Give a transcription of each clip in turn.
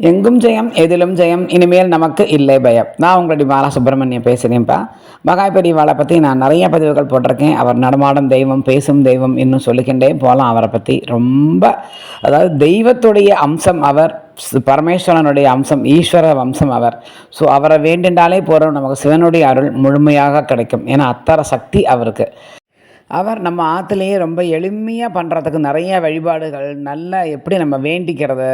எங்கும் ஜெயம் எதிலும் ஜெயம் இனிமேல் நமக்கு இல்லை பயம். நான் உங்களுடைய பாலா சுப்பிரமணியம் பேசுகிறேன்ப்பா மகாய் பெரியவாளை பற்றி நான் நிறைய பதிவுகள் போட்டிருக்கேன். அவர் நடமாடும் தெய்வம் பேசும் தெய்வம் இன்னும் சொல்லிக்கின்றே போகலாம் அவரை பற்றி ரொம்ப அதாவது தெய்வத்துடைய அம்சம் அவர் பரமேஸ்வரனுடைய அம்சம் ஈஸ்வர வம்சம் அவர். ஸோ அவரை வேண்டின்றாலே போகிறோம் நமக்கு சிவனுடைய அருள் முழுமையாக கிடைக்கும். ஏன்னா அத்தர சக்தி அவருக்கு. அவர் நம்ம ஆற்றுலேயே ரொம்ப எளிமையாக பண்ணுறதுக்கு நிறைய வழிபாடுகள் நல்ல எப்படி நம்ம வேண்டிக்கிறது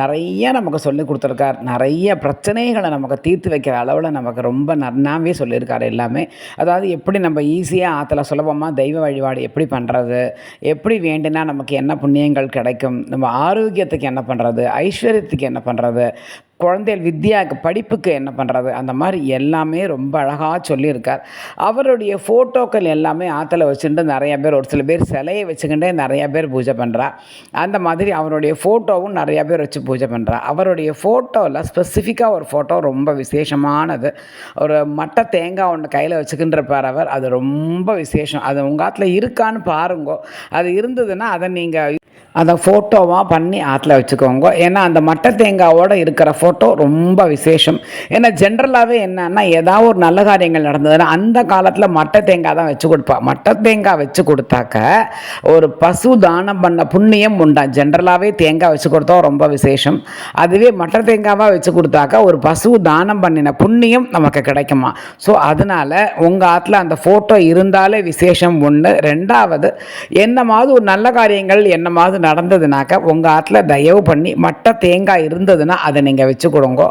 நிறைய நமக்கு சொல்லி கொடுத்துருக்கார். நிறைய பிரச்சனைகளை நமக்கு தீர்த்து வைக்கிற அளவில் நமக்கு ரொம்ப நன்னாவே சொல்லியிருக்கார் எல்லாமே. அதாவது எப்படி நம்ம ஈஸியாக ஆற்றுல சுலபமாக தெய்வ வழிபாடு எப்படி பண்ணுறது எப்படி வேண்டினா நமக்கு என்ன புண்ணியங்கள் கிடைக்கும் நம்ம ஆரோக்கியத்துக்கு என்ன பண்ணுறது ஐஸ்வர்யத்துக்கு என்ன பண்ணுறது குழந்தைகள் வித்யாவுக்கு படிப்புக்கு என்ன பண்ணுறது அந்த மாதிரி எல்லாமே ரொம்ப அழகாக சொல்லியிருக்கார். அவருடைய ஃபோட்டோக்கள் எல்லாமே ஆற்றுல வச்சுட்டு நிறையா பேர் ஒரு சில பேர் சிலையை வச்சுக்கிட்டே நிறையா பேர் பூஜை பண்ணுறா அந்த மாதிரி அவருடைய ஃபோட்டோவும் நிறையா பேர் வச்சு பூஜை பண்ணுறா அவருடைய ஃபோட்டோவில் ஸ்பெசிஃபிக்காக ஒரு ஃபோட்டோ ரொம்ப விசேஷமானது. ஒரு மட்டை தேங்காய் ஒன்று கையில் வச்சுக்கின்றப்பார் அவர். அது ரொம்ப விசேஷம். அது உங்கள் ஆற்றுல இருக்கான்னு பாருங்கோ. அது இருந்ததுன்னா அதை நீங்கள் அதை ஃபோட்டோவாக பண்ணி ஆற்றுல வச்சுக்கோங்க. ஏன்னா அந்த மட்டை தேங்காவோடு இருக்கிற ஃபோட்டோ ரொம்ப விசேஷம். ஏன்னா ஜென்ரலாகவே என்னன்னா ஏதாவது ஒரு நல்ல காரியங்கள் நடந்ததுன்னா அந்த காலத்தில் மட்டை தேங்காய் தான் வச்சு கொடுப்பா. மட்டை தேங்காய் வச்சு கொடுத்தாக்க ஒரு பசு தானம் பண்ண புண்ணியம் உண்டா? ஜென்ரலாகவே தேங்காய் வச்சு கொடுத்தா ரொம்ப விசேஷம். அதுவே மட்டை தேங்காவாக வச்சு கொடுத்தாக்க ஒரு பசு தானம் பண்ணின புண்ணியம் நமக்கு கிடைக்குமா? ஸோ அதனால் உங்கள் ஆற்றுல அந்த ஃபோட்டோ இருந்தாலே விசேஷம் ஒன்று ரெண்டாவது என்னமாவது ஒரு நல்ல காரியங்கள் என்னமாவது நடந்ததுனாக்கா உங்கள் ஆற்றுல தயவு பண்ணி மட்டை தேங்காய் இருந்ததுன்னா அதை நீங்கள் வச்சு வச்சு கொடுங்க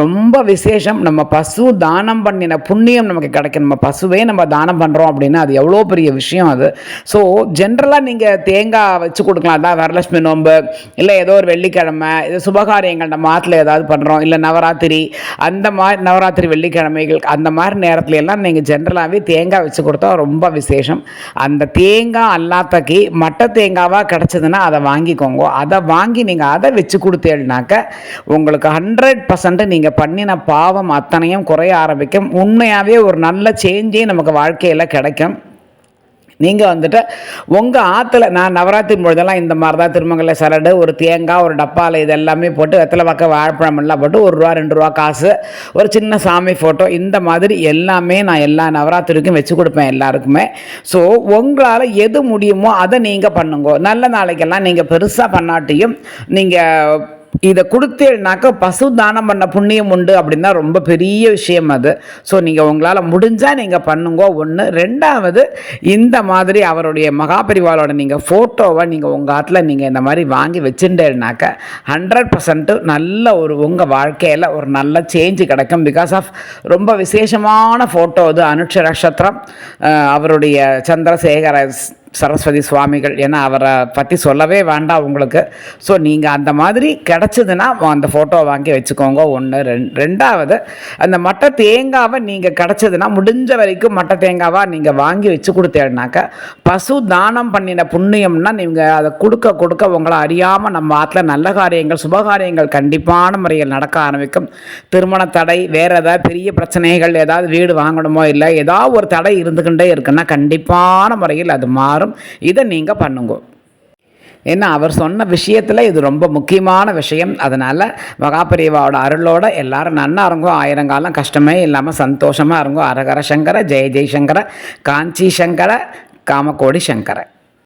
ரொம்ப விசேஷம். நம்ம பசு தானம் பண்ணின புண்ணியம் நமக்கு கிடைக்கும். நம்ம பசுவே நம்ம தானம் பண்ணுறோம் அப்படின்னா அது எவ்வளோ பெரிய விஷயம் அது. ஸோ ஜென்ரலாக நீங்கள் தேங்காய் வச்சு கொடுக்கலாம். அதான் வரலட்சுமி நோன்பு இல்லை ஏதோ ஒரு வெள்ளிக்கிழமை இது சுபகாரியங்கள் நம்ம ஆற்றுல ஏதாவது பண்ணுறோம் இல்லை நவராத்திரி அந்த மாதிரி நவராத்திரி வெள்ளிக்கிழமைகள் அந்த மாதிரி நேரத்துல எல்லாம் நீங்கள் ஜென்ரலாகவே தேங்காய் வச்சு கொடுத்தா ரொம்ப விசேஷம். அந்த தேங்காய் அல்லாத்தக்கி மட்டை தேங்காவாக கிடச்சதுன்னா அதை வாங்கிக்கோங்க. அதை வாங்கி நீங்கள் அதை வச்சு கொடுத்தேன்னாக்க உங்களுக்கு ஹண்ட்ரட் ஹண்ட்ரட் பர்சன்ட் நீங்கள் பண்ணின பாவம் அத்தனையும் குறைய ஆரம்பிக்கும். உண்மையாகவே ஒரு நல்ல சேஞ்சே நமக்கு வாழ்க்கையில் கிடைக்கும். நீங்கள் வந்துட்டு உங்கள் ஆற்றுல நான் நவராத்திரி பொழுதெல்லாம் இந்த மாதிரி தான் திருமங்கல சரடு ஒரு தேங்காய் ஒரு டப்பாவில் இது எல்லாமே போட்டு வெத்தலை பக்கம் வாழைப்பழம் எல்லாம் போட்டு ஒரு ரூபா ரெண்டு ரூபா காசு ஒரு சின்ன சாமி ஃபோட்டோ இந்த மாதிரி எல்லாமே நான் எல்லா நவராத்திரிக்கும் வச்சு கொடுப்பேன் எல்லாருக்குமே. ஸோ உங்களால் எது முடியுமோ அதை நீங்கள் பண்ணுங்க. நல்ல நாளைக்கெல்லாம் நீங்கள் பெருசாக பண்ணாட்டியும் நீங்கள் இதை கொடுத்தேன்னாக்கா பசு தானம் பண்ண புண்ணியம் உண்டு அப்படின்னா ரொம்ப பெரிய விஷயம் அது. ஸோ நீங்கள் உங்களால் முடிஞ்சால் நீங்கள் பண்ணுங்க. ஒன்று ரெண்டாவது இந்த மாதிரி அவருடைய மகாபரிவாலோட நீங்கள் ஃபோட்டோவை நீங்கள் உங்கள் ஆற்றுல நீங்கள் இந்த மாதிரி வாங்கி வச்சுட்டேன்னாக்கா ஹண்ட்ரட் பர்சன்ட்டு நல்ல ஒரு உங்கள் வாழ்க்கையில் ஒரு நல்ல சேஞ்சு கிடைக்கும். பிகாஸ் ஆஃப் ரொம்ப விசேஷமான ஃபோட்டோ அது. அனுட்ச நட்சத்திரம் அவருடைய சந்திரசேகர சரஸ்வதி சுவாமிகள் ஏன்னா அவரை பற்றி சொல்லவே வேண்டாம் உங்களுக்கு. ஸோ நீங்கள் அந்த மாதிரி கிடச்சிதுன்னா அந்த ஃபோட்டோ வாங்கி வச்சுக்கோங்க. ஒன்று ரெண் ரெண்டாவது அந்த மட்டை தேங்காவை நீங்கள் கிடச்சதுன்னா முடிஞ்ச வரைக்கும் மட்டை தேங்காவாக நீங்கள் வாங்கி வச்சு கொடுத்தேன்னாக்க பசு தானம் பண்ணின புண்ணியம்னா நீங்கள் அதை கொடுக்க கொடுக்க உங்களை அறியாமல் நம்ம ஆற்றுல நல்ல காரியங்கள் சுபகாரியங்கள் கண்டிப்பான முறையில் நடக்க ஆரம்பிக்கும். திருமண தடை வேறு ஏதாவது பெரிய பிரச்சனைகள் ஏதாவது வீடு வாங்கணுமோ இல்லை ஏதாவது ஒரு தடை இருந்துக்கிட்டே இருக்குன்னா கண்டிப்பான முறையில் அது மாறும் இதை நீங்கள் பண்ணுங்க. ஏன்னா அவர் சொன்ன விஷயத்தில் இது ரொம்ப முக்கியமான விஷயம். அதனால் மகாபரிவாவோட அருளோட எல்லாரும் நன்னா இருங்கோ ஆயிரங்காலம் கஷ்டமே இல்லாமல் சந்தோஷமாக இருங்கோ. அரகர சங்கர ஜெய ஜெய்சங்கர காஞ்சி சங்கர காமகோடி சங்கரை.